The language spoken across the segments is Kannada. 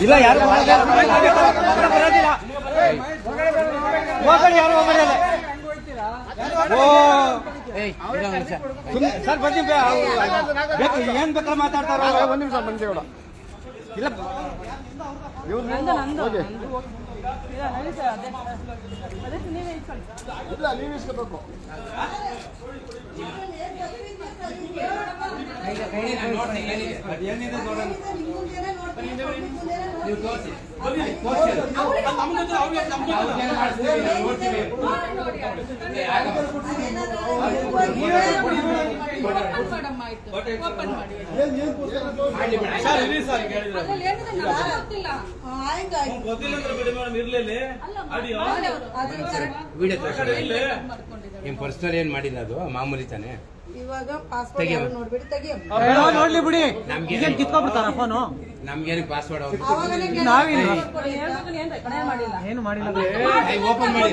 ಇಲ್ಲ ಯಾರು ಬರೋದಿಲ್ಲ ಹೋಗಲಿ ಯಾರು ಹೋಗಲ್ಲ ಓ ಸರ್ ಬರ್ತೀನಿ ಏನ್ ಬೇಕಾದ್ರೆ ಮಾತಾಡ್ತಾರ ಒಂದು ನಿಮಿಷ ಮಂಜೇಗೌಡ ಇಲ್ಲ. ಇಲ್ಲ ನೀವು ಇಸ್ಕೋಬೇಕು. ನೋಡಿ ನೋಡಿ ನೋಡಿ ಅಂತ ಮುಂದೆ ಕಡ್ರು ಅವ್ರು ನಮ್ಮ ನೋಡಿ ನೋಡಿ ನೋಡಿ ನಿಮ್ ಪರ್ಸನಲ್ ಏನ್ ಮಾಡಿಲ್ಲ ಅದು? ಮಾಮೂಲಿ ತಾನೆ? ಇವಾಗ ಪಾಸ್ಪೋರ್ಟ್ ಯಾರು ನೋಡ್ಬಿಡಿ ತೆಗಿಯೋ. ನೋಡ್ಲಿ ಬಿಡಿ. ನಮ್ಗೆ ಈಗೇನ್ ಕಿತ್ಕೊಬಿಡ್ತಾರ ಫೋನು ನಮ್ಗೇನು ಪಾಸ್ವರ್ಡ್ ನಾವಿಲ್ಲ. ಮಾಡಿಲ್ಲ? ಏನು ಮಾಡಿಲ್ಲ. ಓಪನ್ ಮಾಡಿ.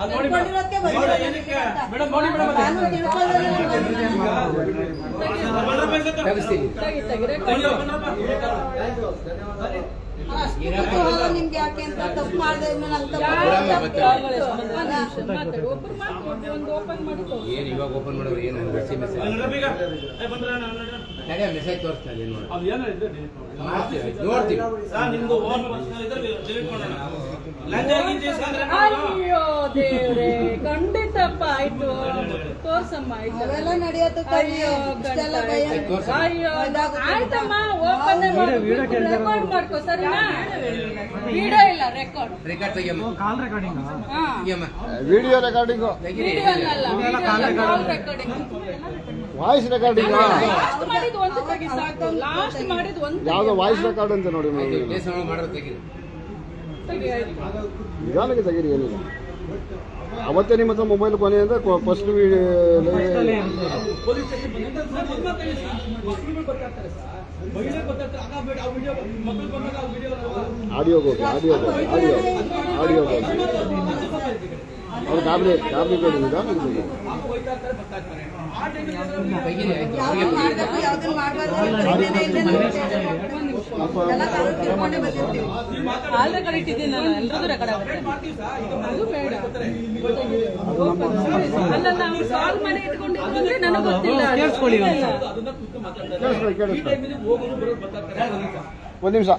ಮೇಡಮ್. ಯಾಕೆ ಅಂತ ತಪ್ಪು ಮಾಡಿದೆ ನಾನು ತಿಳ್ಕೊಂಡಿರೋದ್ಕೆ ಬಂದಿರೋದಕ್ಕೆ ಬಂದಿರೋದು. ನಾನು ತಿಳ್ಕೊಳ್ಳೋದ್ರಲ್ಲಿ ತೆಗಿಸ್ತೀನಿ ಮೆಸೇಜ್ ತೋರಿಸ್ತಾ ಇದೆ ನೋಡಿ. ನೋಡ್ತೀವಿ ಅಯ್ಯೋ ದೇವ್ರೆ ಖಂಡಿತಪ್ಪ ಆಯ್ತು. ತೋರ್ಸಮ್ಮ ಅವೆಲ್ಲ ನಡೆಯೋದು ಕಮ್ಮಿ ಅಯ್ಯೋ ಇಷ್ಟೆಲ್ಲ ಭಯ. ಅಯ್ಯೋ ಆಯ್ತಮ್ಮ ಓಪನ್ ರೆಕಾರ್ಡ್ ಮಾಡ್ಕೋ ಸರಿನಾ? ವಿಡಿಯೋ ಇಲ್ಲ ರೆಕಾರ್ಡ್ ರೆಕಾರ್ಡ್ ತೆಗಿಯಮ್ಮ. ಕಾಲ್ ರೆಕಾರ್ಡಿಂಗ್ ಹಾ. ತೆಗಿಯಮ್ಮ. ವಿಡಿಯೋ ರೆಕಾರ್ಡಿಂಗು ತೆಗಿರಿ. ವಿಡಿಯೋ ಅಲ್ಲ call recording voice recording last ಮಾಡಿದ್ ಒಂದು ತೆಗಿ ಸಾಕು. ಲಾಸ್ಟ್ ಮಾಡಿದ್ ಒಂದು ಯಾವ್ದೋ ವಾಯ್ಸ್ ರೆಕಾರ್ಡ್ ಅಂತ ನೋಡಿ ಮಾಡೋದು ತೆಗಿ ಆಯ್ತು. ನಿಧಾನಕ್ಕೆ ತೆಗೀರಿ ಏನಿಲ್ಲ ಅವತ್ತೇ ನಿಮ್ಮ ಹತ್ರ ಮೊಬೈಲ್ ಕೊನೆ ಅಂದ್ರೆ ಫಸ್ಟ್ ಆಡಿಯೋ ಹೋಗಿ ಆಡಿಯೋ ಹೋಗಿ ಆಡಿಯೋ ಆಡಿಯೋ ಹೋಗಿ ಅವ್ರು ಗಾಬರಿ ಗಾಬರಿ ಬೇಡ ತಿಳ್ಕೊಂಡೇ ಬಂದಿರ್ತೀವಿ ಆಲ್ ರೆಕಾರ್ಡ್ ಆಗುತ್ತೆ ಅದು ಬೇಡ ಒಂದು ನಿಮಿಷ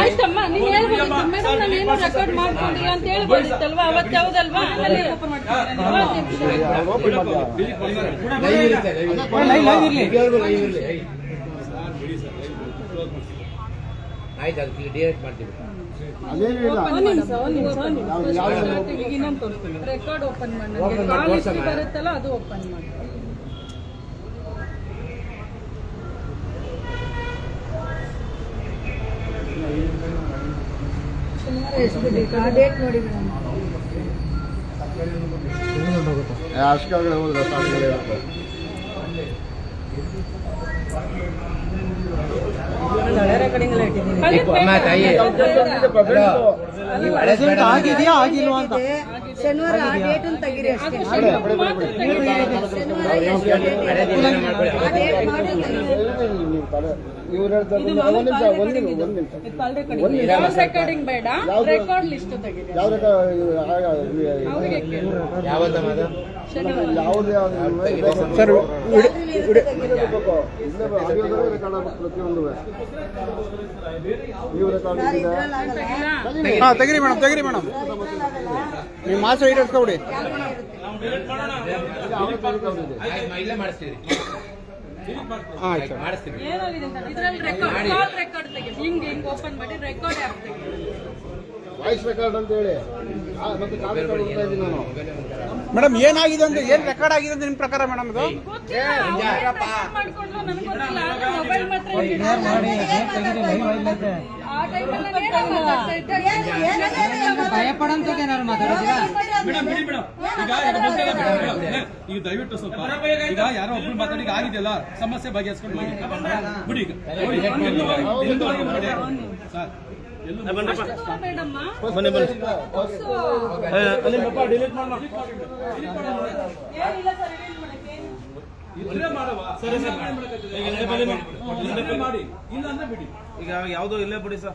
ಆಯ್ತಮ್ಮ ಹೇಳ್ಬೋದಿತ್ತು ಮೇಡಮ್ ರೆಕಾರ್ಡ್ ಮಾಡ್ಕೊಂಡಿಲ್ಲ ಅಂತ ಹೇಳ್ಬೋದಿತ್ತಲ್ವಾ ಅವತ್ತು ಯಾವ್ದಲ್ವಾ ಓಪನ್ ಯಾವ್ದು- ಈಗ ಇನ್ನೊಂದು ತೋರಿಸ್ತೀನಿ ರೆಕಾರ್ಡ್ ಓಪನ್ ಮಾಡಿ. Open ನನಗೆ ಮಾಡಿ ಕಾಲ್ ತೋರ್ಸಮ್ಮ. ಹಿಸ್ಟ್ರಿ ಬರುತ್ತಲ್ಲ ಅದು ಓಪನ್ ಮಾಡಿ. ಆ ಡೇಟ್ ನೋಡಿ ಮೇಡಮ್ ಅಷ್ಟೊಳಗಡೆ ಹೋದ್ರೆ ಸಾಕು. ಆಗಿದೆಯಾ ಆಗಿಲ್ವಾ ಅಂತ. ಶನಿವಾರ ಆ ಡೇಟ್ ತೆಗೀರಿ ಅಷ್ಟೇ. ಆ ಡೇಟ್ ಮಾಡಿ ಇವ್ರು ಹೇಳ್ತಾರೆ ಒಂದು ನಿಮಿಷ ಒಂದು ನಿಮಿಷ. ಒಂದು ನಿಮಿಷ. ಕಾಲ್ ರೆಕಾರ್ಡಿಂಗ್ ಬೇಡ. ರೆಕಾರ್ಡ್? ಲಿಸ್ಟ್ ತೆಗೀರಿ ಯಾವ್ದು? ಹಾ ತೆಗಿರಿ ಮೇಡಮ್ ತೆಗಿರಿ ಮೇಡಮ್. ನೀವು ಮಾಸ್ಟರ್ ಐಡಿ ಇಟ್ಕೊಬಿಡಿ ಇಲ್ಲೇ ಮಾಡಿಸ್ತೀವಿ. ಆಯ್ತು. ಏನಾಗಿದೆ ಅಂತ ಇದ್ರಲ್ಲಿ ರೆಕಾರ್ಡ್ ಕಾಲ್ ರೆಕಾರ್ಡ್ ತೆಗೀರಿ ಹಿಂಗ್ ಹಿಂಗ್ ಓಪನ್ ಮಾಡಿ ರೆಕಾರ್ಡ್ ಆ್ಯಪ್ ತೆಗೀರಿ ವಾಯ್ಸ್ ರೆಕಾರ್ಡ್ ಅಂತ ಹೇಳಿ ಮೇಡಮ್ ಏನಾಗಿದೆ ಅಂತ ಏನ್ ರೆಕಾರ್ಡ್ ಆಗಿದೆ ಅಂದ್ರೆ ನಿಮ್ ಪ್ರಕಾರ ಮೇಡಮ್ ಇದು? ಗೊತ್ತಿಲ್ಲ ಮಾತಾಡೋದಿಲ್ಲ ಮೇಡಮ್ ಬಿಡಿ ಮೇಡಮ್ ಈಗ ಈಗ ಮೇಡಮ್ ದಯವಿಟ್ಟು ಸ್ವಲ್ಪ ಈಗ ಯಾರೋ ಒಬ್ರು ಮಾತಾಡಿ ಈಗ ಆಗಿದೆಯಲ್ಲ ಸಮಸ್ಯೆ ಬಗೆಹರಿಸ್ಕೊಂಡು ಹೋಗಿ ಬಿಡಿ ಈಗ. ಸರ್. ಮಾಡಿ ಇಲ್ಲ ಅಂದ್ರೆ ಬಿಡಿ. ಈಗ ಯಾವ್ದೋ ಇಲ್ಲೇ ಬಿಡಿ ಸರ್.